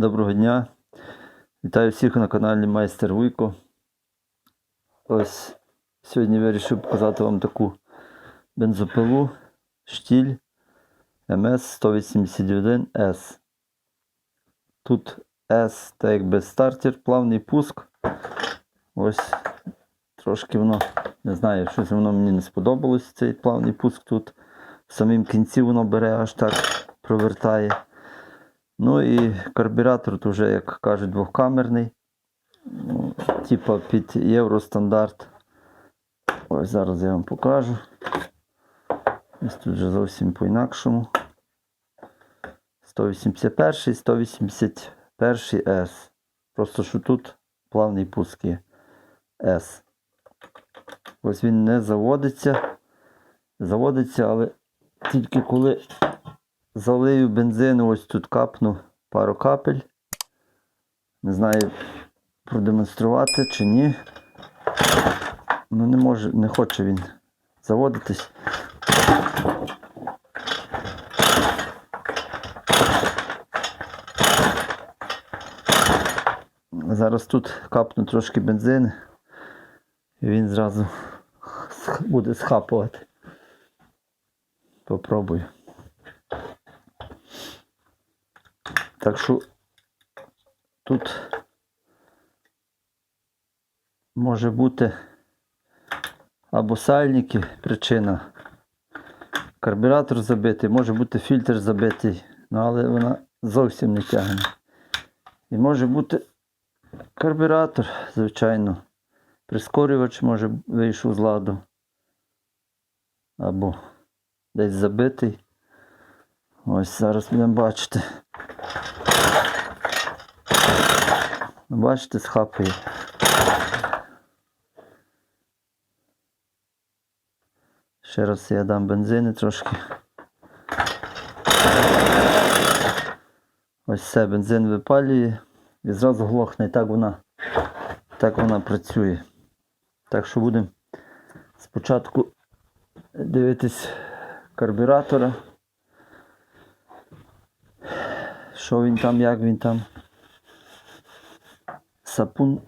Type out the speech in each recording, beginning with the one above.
Доброго дня. Вітаю всіх на каналі Майстер Вуйко. Ось сьогодні вирішив показати вам таку бензопилу штіль МС-181С. Тут S так якби стартер, плавний пуск. Ось трошки воно, не знаю, щось воно мені не сподобалось, цей плавний пуск тут. В самім кінці воно бере аж так провертає. Ну і карбюратор тут вже, як кажуть, двохкамерний. Ну, Типа під євростандарт. Ось зараз я вам покажу. Ось тут вже зовсім по-інакшому. 181, 181 S. Просто що тут плавний пуск є S. Ось він не заводиться. Заводиться, але тільки коли залию бензину, ось тут капну пару капель. Не знаю, продемонструвати чи ні. Ну не може, не хоче він заводитись. Зараз тут капну трошки бензин, і він зразу буде схапувати. Попробую. Так що тут може бути або сальники причина. Карбюратор забитий, може бути фільтр забитий, ну, але вона зовсім не тягне. І може бути карбюратор, звичайно. Прискорювач може вийшов з ладу. Або десь забитий. Ось зараз будемо бачити. Бачите, схапує. Ще раз я дам бензини трошки. Ось все, бензин випалює і зразу глохне. Так вона, так вона працює. Так що будемо спочатку дивитись карбюратора. Що він там, як він там. Сапун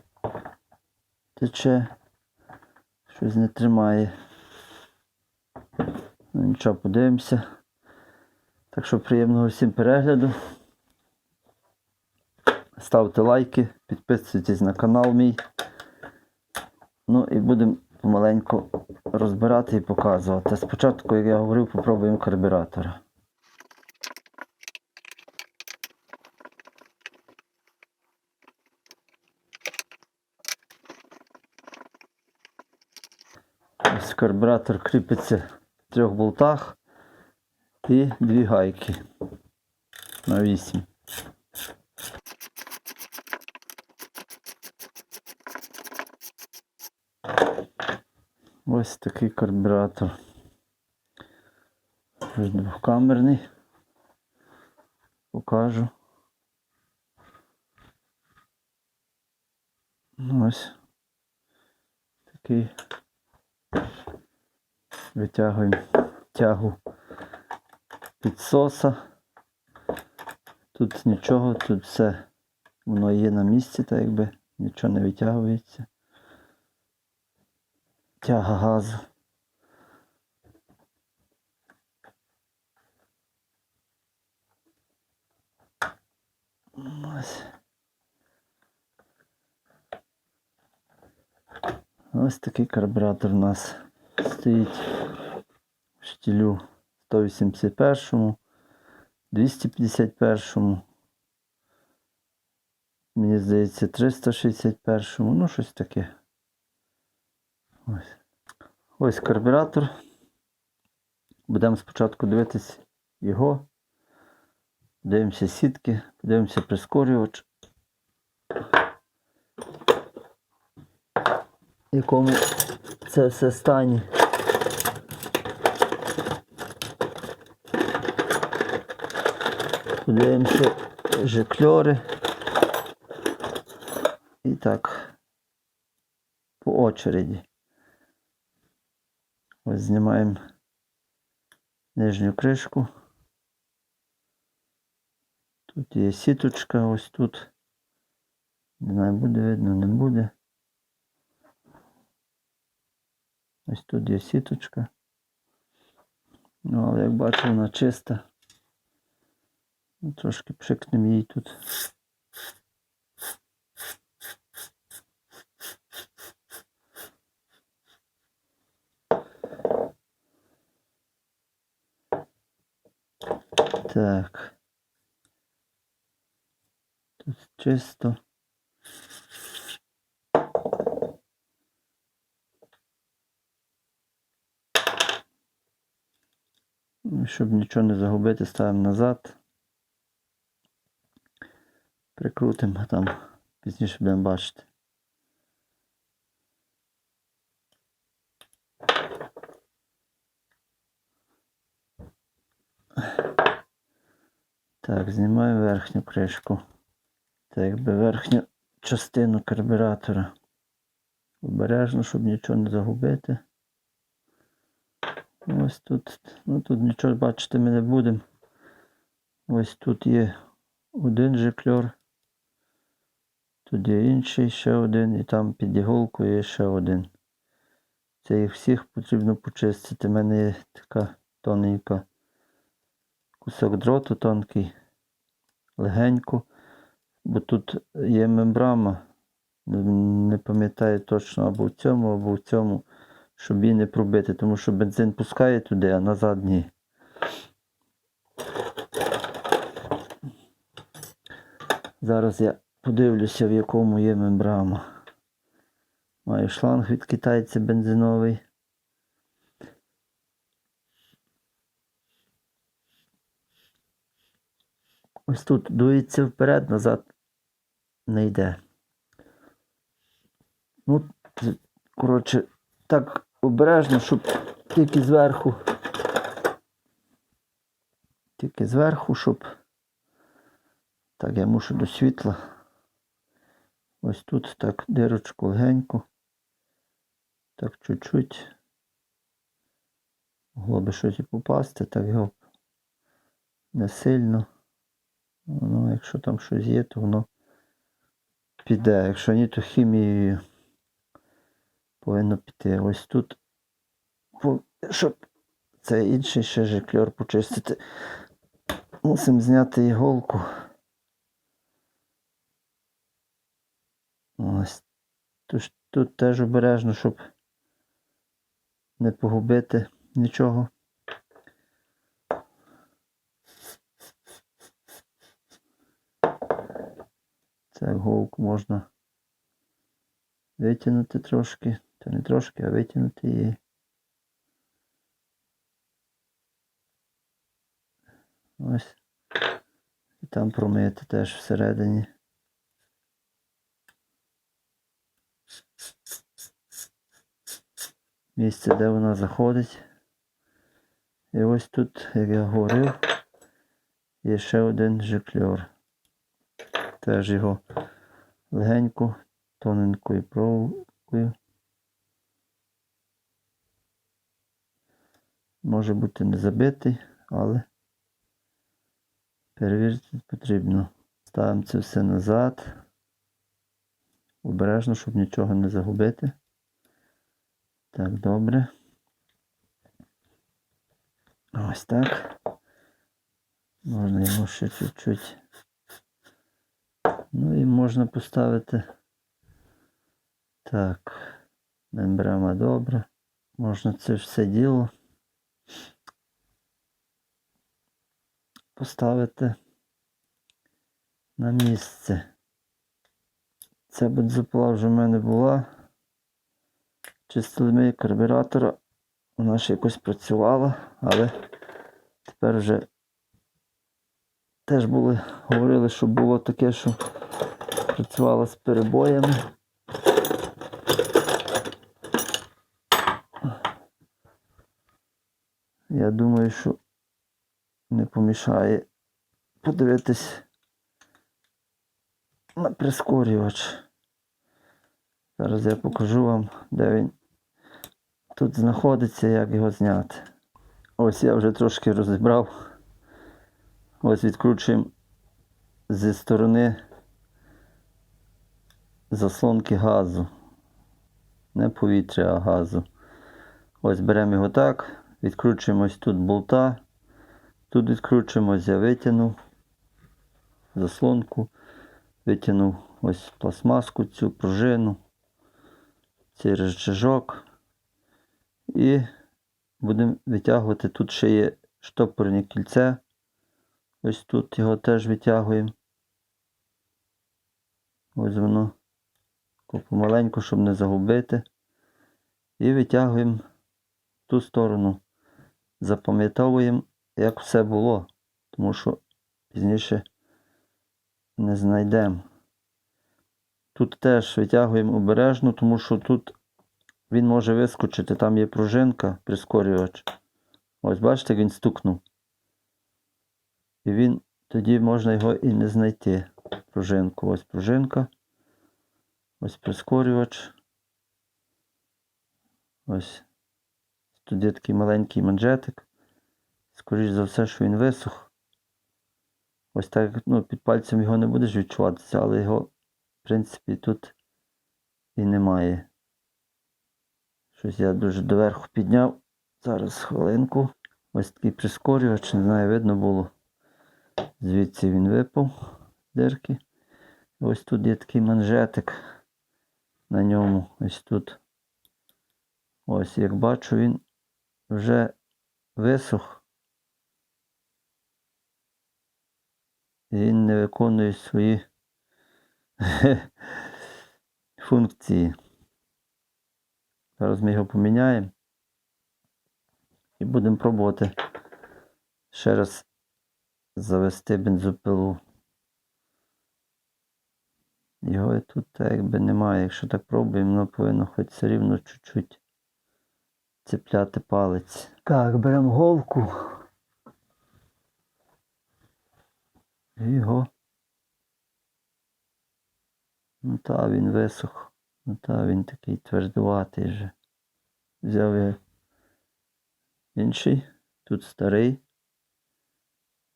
тече, щось не тримає. Ну нічого, подивимося. Так що приємного всім перегляду. Ставте лайки, підписуйтесь на канал мій. Ну і будемо помаленьку розбирати і показувати. Спочатку, як я говорив, попробуємо карбюратора. Ось карбюратор кріпиться в трьох болтах і дві гайки на 8. Ось такий карбюратор. Ось Двохкамерний. Покажу. Ось такий витягуємо тягу підсоса. Тут нічого, тут все воно є на місці, так якби нічого не витягується. Тяга газу. Ось. Ось такий карбюратор у нас стоїть штілю 181, 251, мені здається, 361, ну щось таке. Ось. Ось карбюратор. Будемо спочатку дивитись його. Дивимося сітки, подивимося прискорювач. В якому це все стані. Подивимося жикльори. І так. По очереді. Ось знімаємо нижню кришку. Тут є сіточка, ось тут. Не знаю, буде видно, не буде. Ось тут є сіточка. Ну, але як бачу, вона чиста. Ну, Трошки пшикнемо її тут. Так. Тут чисто. Ну, Щоб нічого не загубити, ставимо назад. Прикрутимо там, пізніше будемо бачити. Так, знімаю верхню кришку. Так, якби верхню частину карбюратора. Обережно, щоб нічого не загубити. Ось тут, ну тут нічого бачити ми не будемо. Ось тут є один жикльор. Тут інший ще один, і там під іголкою є ще один. Це їх всіх потрібно почистити. У мене є така тоненька кусок дроту тонкий, легенько, бо тут є мембрана, не- не пам'ятаю точно або в цьому, або в цьому, щоб її не пробити, тому що бензин пускає туди, а назад ні. Зараз я подивлюся, в якому є мембрана. Маю шланг від китайця бензиновий. Ось тут дується вперед, назад не йде. Ну, коротше, так обережно, щоб тільки зверху. Тільки зверху, щоб. Так, я мушу до світла. Ось тут так дирочку легенько. Так чуть-чуть. Могло би щось і попасти, так його не сильно. Ну, якщо там щось є, то воно піде. Якщо ні, то хімією повинно піти. Ось тут, щоб цей інший ще жикльор почистити, мусимо зняти іголку. Ось. Тож тут теж обережно, щоб не погубити нічого. Це голку можна витягнути трошки, та не трошки, а витягнути її. Ось. І там промити теж всередині. Місце, де вона заходить. І ось тут, як я говорив, є ще один жикльор. Теж його легенько, тоненькою проволокою. Може бути не забитий, але перевірити потрібно. Ставимо це все назад. Обережно, щоб нічого не загубити. Так, добре. Ось так. Можна його ще чуть-чуть. Ну і можна поставити. Так. Мембрана добра. Можна це все діло поставити на місце. Ця бензопила вже в мене була. Чистили карбюратора. Вона ще якось працювала, але тепер вже теж були, говорили, що було таке, що працювала з перебоями. Я думаю, що не помішає подивитись на прискорювач. Зараз я покажу вам, де він тут знаходиться, як його зняти. Ось я вже трошки розібрав. Ось відкручуємо зі сторони заслонки газу. Не повітря, а газу. Ось беремо його так, відкручуємо ось тут болта, тут відкручуємось, я витягнув заслонку, витягнув ось пластмаску, цю пружину, цей рычажок. І будемо витягувати. Тут ще є штопорне кільце. Ось тут його теж витягуємо. Ось воно. Помаленьку, щоб не загубити. І витягуємо ту сторону. Запам'ятовуємо, як все було, тому що пізніше не знайдемо. Тут теж витягуємо обережно, тому що тут він може вискочити, там є пружинка, прискорювач. Ось бачите, він стукнув. І він тоді можна його і не знайти. Пружинку. Ось пружинка. Ось прискорювач. Ось. Тут такий маленький манжетик. Скоріше за все, що він висох. Ось так, ну, під пальцем його не будеш відчуватися, але його, в принципі, тут і немає. Щось я дуже доверху підняв. Зараз хвилинку. Ось такий прискорювач, не знаю, видно було. Звідси він випав дирки. Ось тут є такий манжетик на ньому. Ось тут. Ось, як бачу, він вже висох. Він не виконує свої функції. Зараз ми його поміняємо. І будемо пробувати ще раз завести бензопилу. Його і тут так якби немає. Якщо так пробуємо, воно повинно хоч все рівно чуть-чуть цепляти палець. Так, беремо голку. І його. Ну та він висох. Ну та він такий твердуватий вже. Взяв я інший. Тут старий.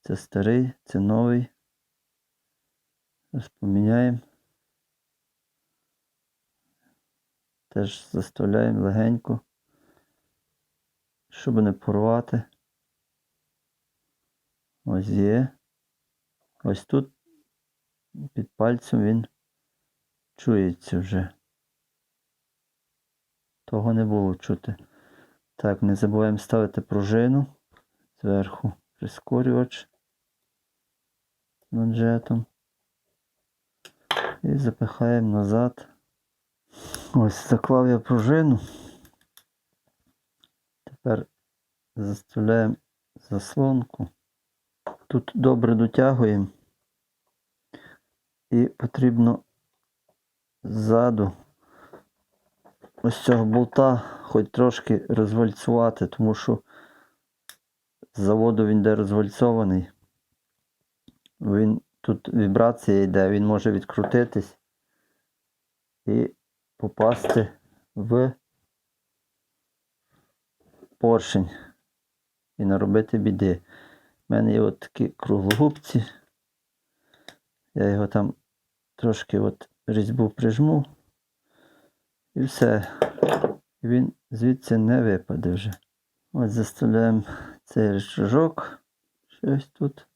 Це старий, це новий. Зараз поміняємо. Теж заставляємо легенько, щоб не порвати. Ось є. Ось тут під пальцем він чується вже. Того не було чути. Так, не забуваємо ставити пружину зверху прискорювач манжетом. І запихаємо назад. Ось заклав я пружину. Тепер заставляємо заслонку. Тут добре дотягуємо. І потрібно ззаду ось цього болта хоч трошки розвальцювати, тому що з заводу він де розвальцований. Він тут вібрація йде, він може відкрутитись і попасти в поршень і наробити біди. У мене є от такі круглогубці. Я його там трошки от різьбу прижму. І все. Він звідси не випаде вже. Ось заставляємо цей рычажок. Щось тут.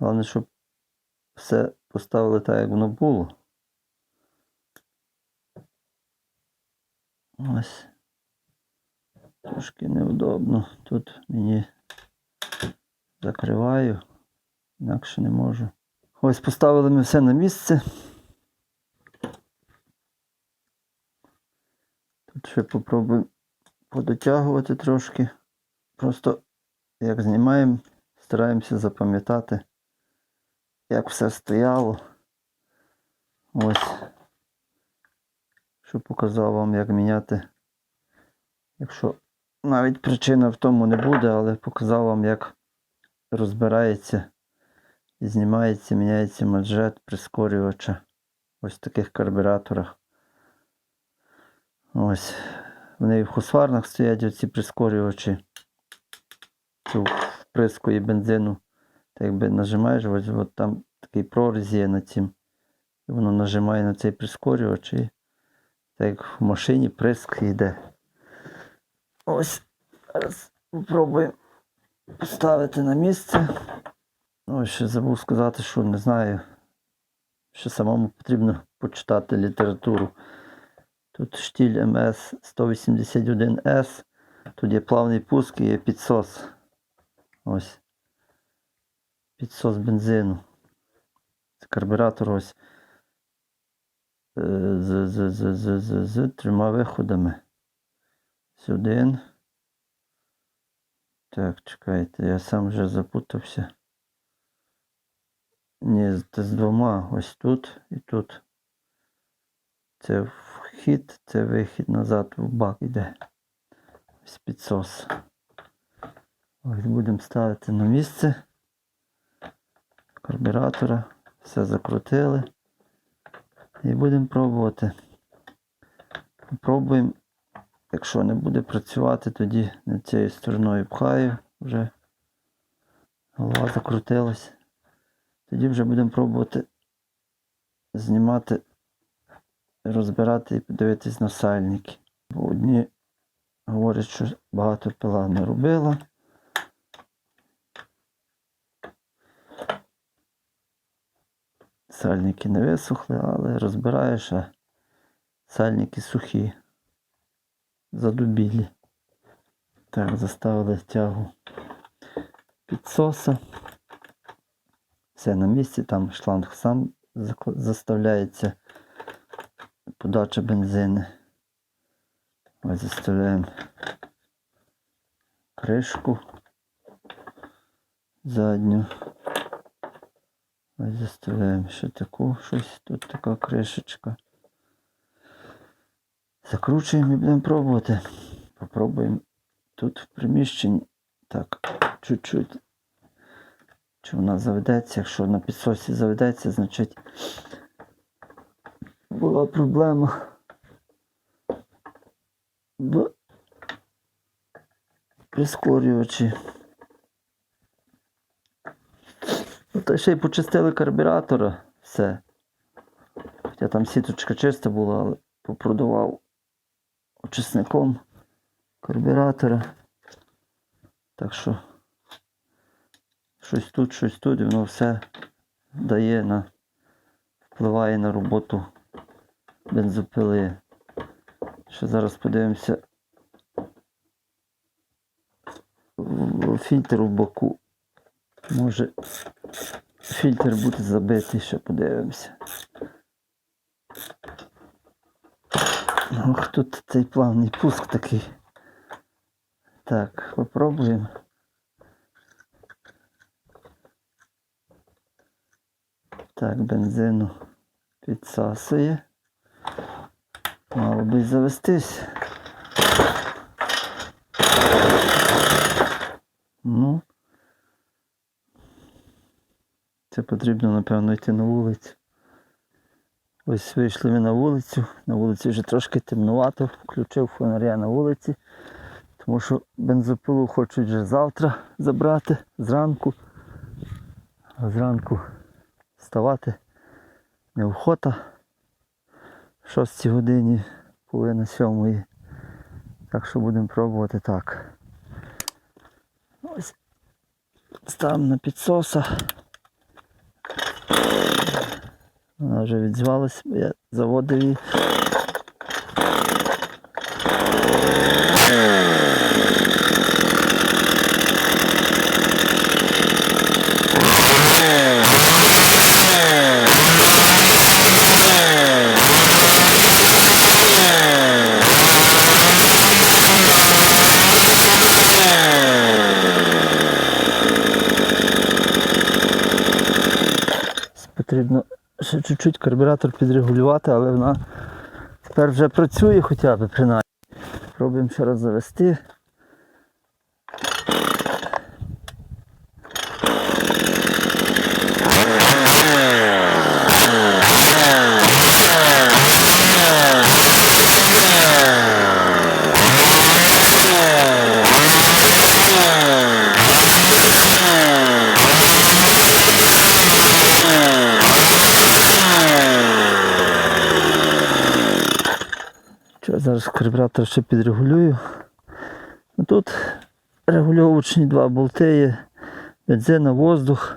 Головне, щоб все поставили так, як воно було. Ось. Трошки неудобно. Тут мені закриваю, інакше не можу. Ось поставили ми все на місце. Ще попробуємо подотягувати трошки. Просто як знімаємо, стараємося запам'ятати, як все стояло. Ось. Що показав вам, як міняти. Якщо навіть причина в тому не буде, але показав вам, як розбирається і знімається, міняється маджет прискорювача. Ось в таких карбюраторах. Ось. Вони і в хусварнах стоять оці прискорювачі. Це вприскує бензину Ти якби нажимаєш, ось от там такий проріз є на цім. І воно нажимає на цей прискорювач і так як в машині приск йде. Ось. Зараз спробуємо поставити на місце. Ось ще забув сказати, що не знаю. Ще самому потрібно почитати літературу. Тут штіль МС 181С. Тут є плавний пуск і є підсос. Ось. Підсос бензину. Це карбюратор ось. З, з, з, з, з, з трьома виходами. Сюди. Так, чекайте, я сам вже запутався. Ні, з- з двома. Ось тут і тут. Це вхід, це вихід назад в бак іде. Ось підсос. Ось будемо ставити на місце карбюратора. Все закрутили. І будемо пробувати. Попробуємо. Якщо не буде працювати, тоді не цією стороною пхаю вже. Голова закрутилась. Тоді вже будемо пробувати знімати, розбирати і подивитись на сальники. Бо одні говорять, що багато пила не робила. Сальники не висохли, але розбираєш, а сальники сухі, задубілі. Так, заставили тягу підсоса. Все на місці, там шланг сам заставляється. Подача бензину. Ось заставляємо кришку задню. Ось заставляємо ще таку щось. Тут така кришечка. Закручуємо і будемо пробувати. Попробуємо тут в приміщенні. Так, чуть-чуть. Чи вона заведеться? Якщо на підсосі заведеться, значить була проблема. В прискорювачі. Ну, Та ще й почистили карбюратора, все. Хоча там сіточка чиста була, але попродував очисником карбюратора. Так що щось тут, щось тут, воно все дає на впливає на роботу бензопили. Ще зараз подивимося фільтр у боку. Може фільтр бути забитий, ще подивимося. Ох, тут цей плавний пуск такий. Так, попробуємо. Так, бензину підсасує. Мало би завестись. Ну. Це потрібно, напевно, йти на вулицю. Ось вийшли ми на вулицю. На вулиці вже трошки темнувато. Включив фонаря на вулиці, тому що бензопилу хочуть вже завтра забрати зранку. А зранку вставати неохота. В 6 годині, половина сьомої. Так що будемо пробувати так. Ось ставимо на підсоса. Вона вже відзвалась, бо я заводив її. Потрібно ще чуть-чуть карбюратор підрегулювати, але вона тепер вже працює хоча б принаймні. Пробуємо ще раз завести. Зараз карбюратор ще підрегулюю. Тут регульовочні два болти. Бензина, воздух.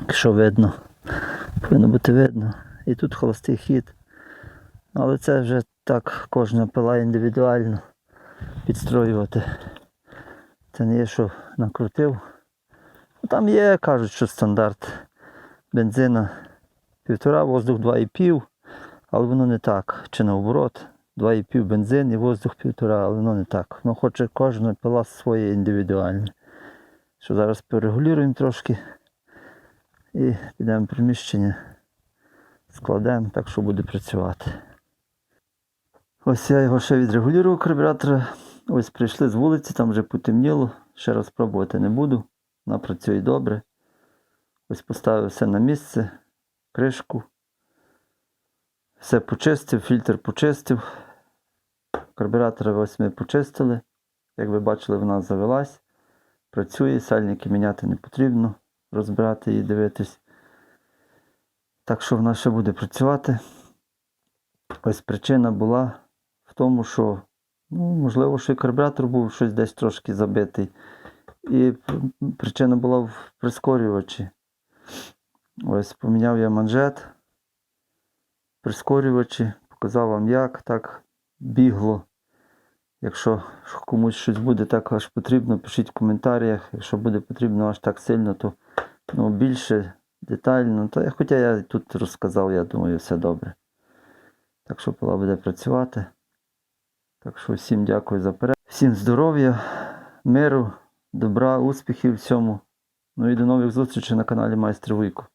Якщо видно, повинно бути видно. І тут холостий хід. Але це вже так кожна пила індивідуально підстроювати. Це не є, що накрутив. Ну, Там є, кажуть, що стандарт бензина півтора, воздух 2,5, але воно не так. Чи наоборот, 2,5 бензин і воздух півтора, але воно не так. Ну хоче кожна пила своє індивідуальне. Що зараз порегулюємо трошки і підемо в приміщення, складемо так, що буде працювати. Ось я його ще відрегулював карбюратора. Ось прийшли з вулиці, там вже потемніло. Ще раз пробувати не буду. Вона працює добре. Ось поставив все на місце, кришку. Все почистив, фільтр почистив. Карбюратора ось ми почистили. Як ви бачили, вона завелась. Працює, сальники міняти не потрібно, розбирати її, дивитись. Так що вона ще буде працювати. Ось причина була в тому, що, ну, можливо, що і карбюратор був щось десь трошки забитий. І причина була в прискорювачі. Ось поміняв я манжет, прискорювачі, показав вам як, так бігло. Якщо комусь щось буде так аж потрібно, пишіть в коментарях. Якщо буде потрібно аж так сильно, то ну, більше детально. То, хоча я тут розказав, я думаю, все добре. Так що пила буде працювати. Так що всім дякую за перегляд. Всім здоров'я, миру, добра, успіхів всьому. Ну і до нових зустрічей на каналі Майстер Вуйко.